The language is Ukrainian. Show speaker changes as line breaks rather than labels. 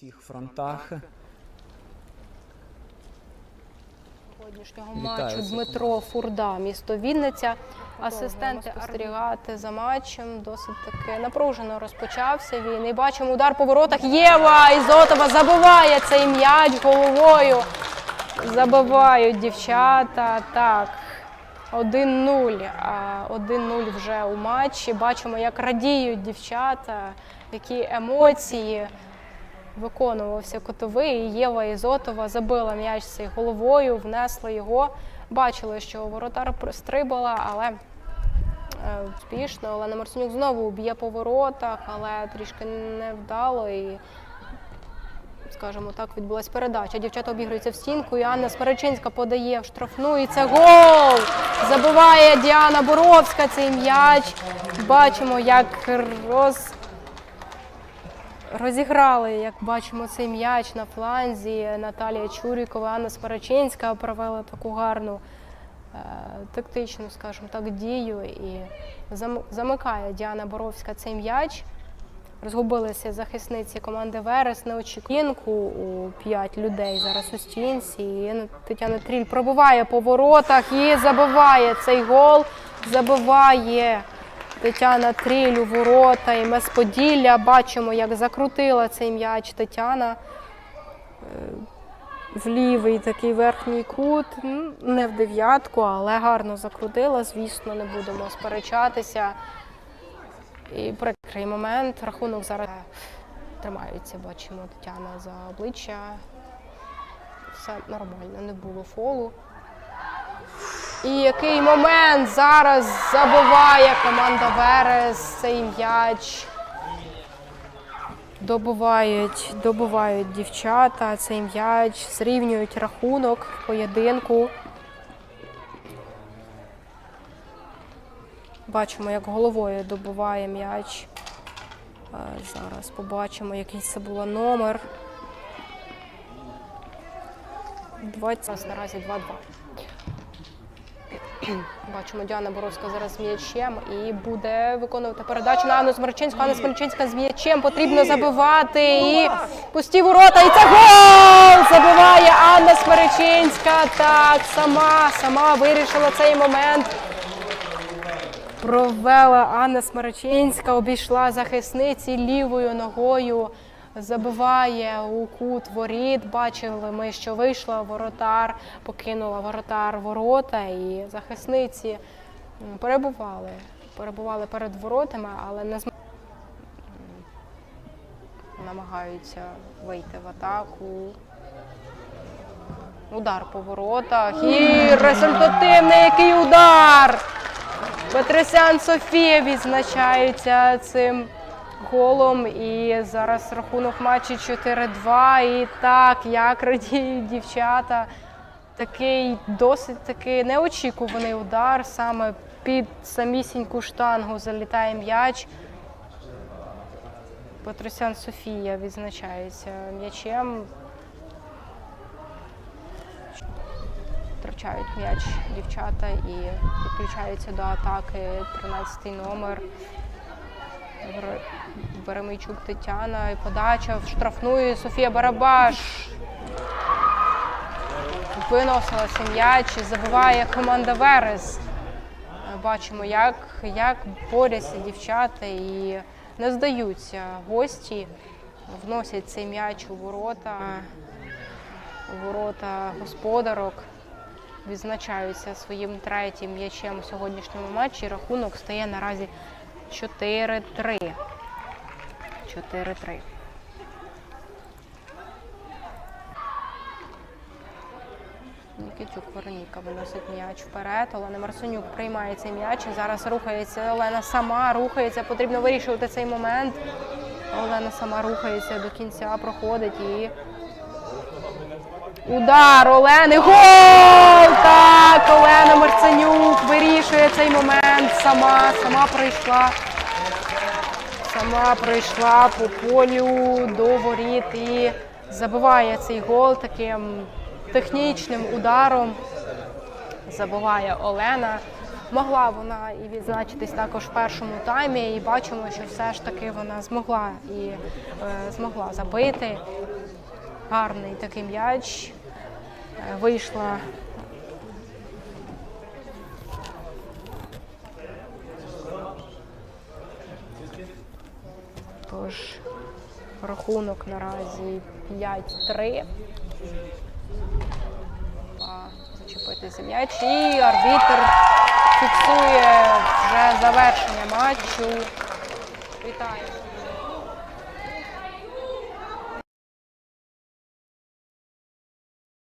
всіх фронтах.
сьогоднішнього матчу Дмитро Фурда, місто Вінниця. Асистенти спостерігати за матчем. Досить таки напружено розпочався він. І бачимо удар по воротах. Єва Ізотова забиває цей м'яч головою. Забивають дівчата. Так. 1-0. А 1-0 вже у матчі. Бачимо, як радіють дівчата, які емоції виконувався котовий. Єва Ізотова забила м'яч цей головою, внесла його. Бачили, що воротар стрибала, але е, успішно. Олена Марсенюк знову б'є по воротах, але трішки невдало. І, скажімо так, відбулась передача. Дівчата обігруються в стінку, і Анна Смеречинська подає в штрафну. І це гол! Забиває Діана Боровська цей м'яч. Бачимо, як роз розіграли, як бачимо, цей м'яч на фланзі. Наталія Чурікова, Анна Смарачинська провела таку гарну е, тактичну, скажімо так, дію і замикає Діана Боровська цей м'яч. Розгубилися захисниці команди Верес неочікуванку у п'ять людей зараз у стінці. І Тетяна Тріль пробиває по воротах і забиває цей гол. Забиває Тетяна Тріль у ворота і ми з Поділля бачимо, як закрутила цей м'яч Тетяна. Е, В лівий такий верхній кут, не в дев'ятку, але гарно закрутила. Звісно, не будемо сперечатися. І прикрий момент. Рахунок зараз тримається. Бачимо Тетяна за обличчя. Все нормально, не було фолу. І який момент зараз забиває команда Верес цей м'яч. Добувають, добувають дівчата цей м'яч, зрівнюють рахунок в поєдинку. Бачимо, як головою добуває м'яч. Зараз побачимо, який це було номер. 20. Зараз наразі 2-2. Бачимо, Діана Боровська зараз з м'ячем і буде виконувати передачу на Анну Смерчинську. Анна Смерчинська з м'ячем потрібно забивати. І пусті ворота. І це гол! Забиває Анна Смерчинська. Так, сама, сама вирішила цей момент. Провела Анна Смерчинська, обійшла захисниці лівою ногою. Забиває у кут воріт. Бачили ми, що вийшла воротар, покинула воротар ворота, і захисниці перебували. Перебували перед воротами, але не зм... намагаються вийти в атаку. Удар по воротах. І результативний який удар! Петросян Софія відзначається цим голом. І зараз рахунок матчі 4-2. І так, як радіють дівчата. Такий досить таки неочікуваний удар. Саме під самісіньку штангу залітає м'яч. Петросян Софія відзначається м'ячем. Втрачають м'яч дівчата і підключаються до атаки 13-й номер. Беремийчук Тетяна і подача в штрафну Софія Барабаш. Виносила цей м'яч і забиває команда Верес. Бачимо, як, як борються дівчата і не здаються гості, вносять цей м'яч у ворота, у ворота господарок відзначаються своїм третім м'ячем у сьогоднішньому матчі. Рахунок стає наразі 4-3. 4-3. Нікітюк Вероніка виносить м'яч вперед. Олена Марсонюк приймає цей м'яч. Зараз рухається. Олена сама рухається. Потрібно вирішувати цей момент. Олена сама рухається до кінця, проходить і Удар Олени. Гол! Так, Олена Марценюк вирішує цей момент. Сама, сама прийшла. Сама прийшла по полю до воріт і забиває цей гол таким технічним ударом. Забиває Олена. Могла вона і відзначитись також в першому таймі, і бачимо, що все ж таки вона змогла і е, змогла забити. Гарний такий м'яч. Вийшла Тож рахунок наразі 5-3. Па- Зачепити за м'яч. І арбітр фіксує вже завершення матчу. Вітаю.